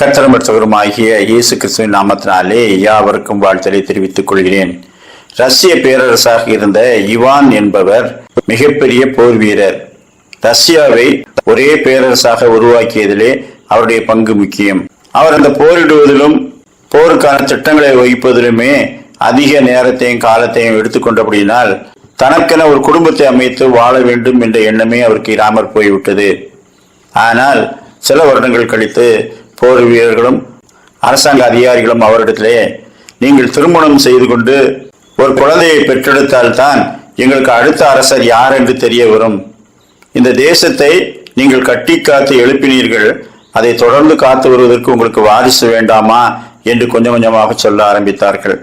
கத்தரமற்றவருமாகிய இயேசு கிறிஸ்துவின் நாமத்தினாலே யாவருக்கும் வாழ்த்தலை தெரிவித்துக் கொள்கிறேன். ரஷ்ய பேரரசாக இருந்த இவான் என்பவர் மிகப்பெரிய போர் வீரர். ரஷ்யாவை ஒரே பேரரசாக உருவாக்கியதிலே அவருடைய பங்கு முக்கியம். அவர் அந்த போரிடுவதிலும் போருக்கான திட்டங்களை வகிப்பதிலுமே அதிக நேரத்தையும் காலத்தையும் எடுத்துக்கொண்டபடியினால் தனக்கென ஒரு குடும்பத்தை அமைத்து வாழ வேண்டும் என்ற எண்ணமே அவருக்கு இராமற் போய்விட்டது. ஆனால் சில வருடங்கள் கழித்து போர் வீரர்களும் அரசாங்க அதிகாரிகளும் அவரிடத்திலே நீங்கள் திருமணம் செய்து கொண்டு ஒரு குழந்தையை பெற்றெடுத்தால் தான் எங்களுக்கு அடுத்த அரசர் யார் என்று தெரிய வரும். இந்த தேசத்தை நீங்கள் கட்டி காத்து எழுப்பினீர்கள் அதை தொடர்ந்து காத்து வருவதற்கு உங்களுக்கு வாரிசு வேண்டாமா என்று கொஞ்சம் கொஞ்சமாக சொல்ல ஆரம்பித்தார்கள்.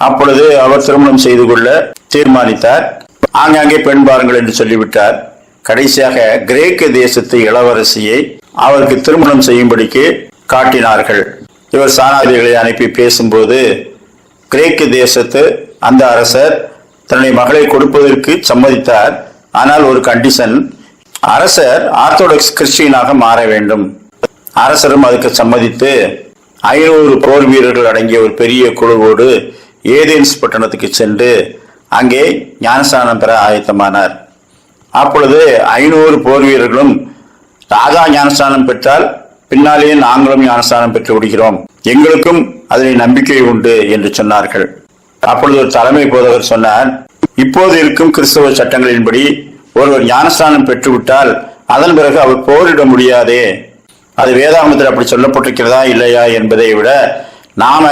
அப்பொழுது அவர் திருமணம் செய்து கொள்ள தீர்மானித்தார். ஆங்காங்கே பெண் பாருங்கள் என்று சொல்லிவிட்டார். கடைசியாக கிரேக்க தேசத்து இளவரசியை அவருக்கு திருமணம் செய்யும்படிக்கு காட்டினார்கள். இவர் சாணாதிகளை அனுப்பி பேசும்போது கிரேக்க தேசத்து அந்த அரசர் தன்னுடைய மகளை கொடுப்பதற்கு சம்மதித்தார். ஆனால் ஒரு கண்டிஷன் அரசர் ஆர்த்தோடாக்ஸ் கிறிஸ்டியனாக மாற வேண்டும். அரசரும் அதுக்கு சம்மதித்து ஐநூறு போர் வீரர்கள் அடங்கிய ஒரு பெரிய குழுவோடு ஏதேன்ஸ் பட்டணத்துக்கு சென்று அங்கே ஞானஸ்தானம் பெற ஆயத்தமானார். அப்பொழுது ஐநூறு போர் வீரர்களும் ராஜா ஞானஸ்தானம் பெற்றால் பின்னாலேயே நாங்களும் ஞானஸ்தானம் பெற்று விடுகிறோம். எங்களுக்கும் அதில் நம்பிக்கை உண்டு என்று சொன்னார்கள். அப்பொழுது ஒரு தலைமை போதகர் சொன்னார் இப்போது இருக்கும் கிறிஸ்தவ சட்டங்களின்படி ஒருவர் ஞானஸ்தானம் பெற்றுவிட்டால் அதன் பிறகு அவர் போரிட முடியாதே. அது வேதாகமத்தில் அப்படி சொல்லப்பட்டிருக்கிறதா இல்லையா என்பதை விட நாம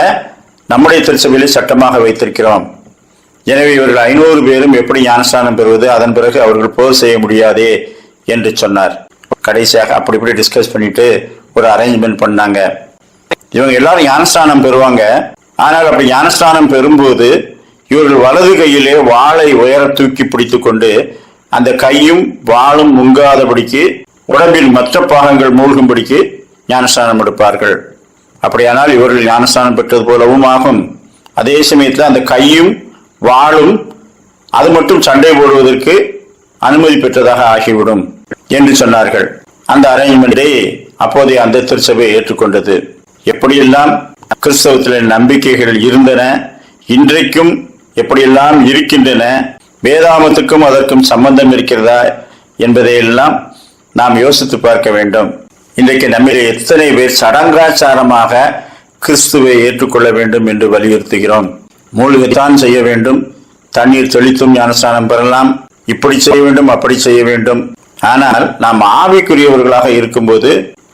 நம்முடைய திருச்சபையிலே சட்டமாக வைத்திருக்கிறோம். எனவே இவர்கள் ஐநூறு பேரும் எப்படி ஞானஸ்தானம் பெறுவது அதன் பிறகு அவர்கள் போர் செய்ய முடியாதே என்று சொன்னார். கடைசியாக அப்படி இப்படி டிஸ்கஸ் பண்ணிட்டு ஒரு அரேஞ்ச்மெண்ட் பண்ணாங்க. இவங்க எல்லாரும் ஞானஸ்தானம் பெறுவாங்க. ஆனால் அப்படி ஞானஸ்தானம் பெறும்போது இவர்கள் வலது கையிலே வாளை உயர தூக்கி பிடித்து கொண்டு அந்த கையும் வாளும் முங்காதபடிக்கு உடம்பில் மற்ற பாகங்கள் மூழ்கும்படிக்கு ஞானஸ்தானம் எடுப்பார்கள். அப்படியானால் இவர்கள் ஞானஸ்தானம் பெற்றது போலவும் ஆகும். அதே சமயத்தில் அந்த கையும் வாளும் அது மட்டும் சண்டை போடுவதற்கு அனுமதி பெற்றதாக ஆகிவிடும் என்று சொன்னார்கள். அந்த அரேஞ்ச்மெண்டை அப்போதைய அந்த திருச்சபை ஏற்றுக்கொண்டது. எப்படியெல்லாம் கிறிஸ்தவத்தில நம்பிக்கைகள் இருந்தன இன்றைக்கும் எப்படியெல்லாம் இருக்கின்றன வேதாமத்துக்கும் அதற்கும் சம்பந்தம் இருக்கிறதா என்பதையெல்லாம் நாம் யோசித்து பார்க்க வேண்டும். இன்றைக்கு நம்மிலே எத்தனை பேர் சடங்காச்சாரமாக கிறிஸ்துவை ஏற்றுக்கொள்ள வேண்டும் என்று வலியுறுத்துகிறோம். மூழ்கத்தான் செய்ய வேண்டும். தண்ணீர் தெளித்தும் ஞானஸ்தானம் பெறலாம். இப்படி செய்ய வேண்டும் அப்படி செய்ய வேண்டும். ஆனால் நாம் ஆவிக்குரியவர்களாக இருக்கும்போது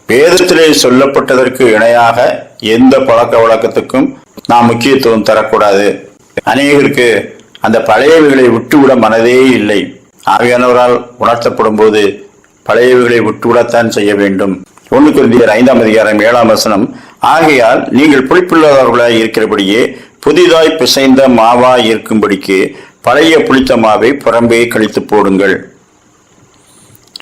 வேதத்திலே சொல்லப்பட்டதற்கு இணையாக எந்த பழக்க வழக்கத்துக்கும் நாம் முக்கியத்துவம் தரக்கூடாது. அநேகருக்கு அந்த பழையவைகளை விட்டுவிட மனதே இல்லை. ஆவியானவரால் உணர்த்தப்படும் போது பழையவைகளை விட்டுவிடத்தான் செய்ய வேண்டும். ஒன்று குருந்தியர் ஐந்தாம் அதிகாரம் ஏழாம் வசனம் ஆகையால் நீங்கள் புளிப்புள்ளவர்களாய் இருக்கிறபடியே புதிதாய் பிசைந்த மாவாய் இருக்கும்படிக்கு பழைய புளித்த மாவை புறம்பே கழித்து போடுங்கள்.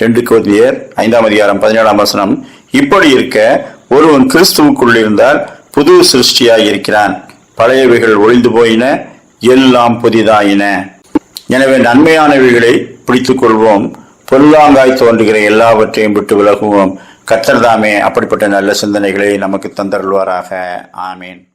ரெண்டு கருதியர் ஐந்தாம் அதிகாரம் பதினேழாம் வசனம் இப்படி இருக்க ஒருவன் கிறிஸ்துவுக்குள் இருந்தால் புது சிருஷ்டியாய் இருக்கிறான். பழையவைகள் ஒளிந்து போயின எல்லாம் புதிதாயின. எனவே நன்மையானவைகளை பிடித்துக் கொள்வோம். பொல்லாங்காய் தோன்றுகிற எல்லாவற்றையும் விட்டு விலகுவோம். கத்தர்தாமே அப்படிப்பட்ட நல்ல சிந்தனைகளை நமக்கு தந்தருள்வாராக. ஆமேன்.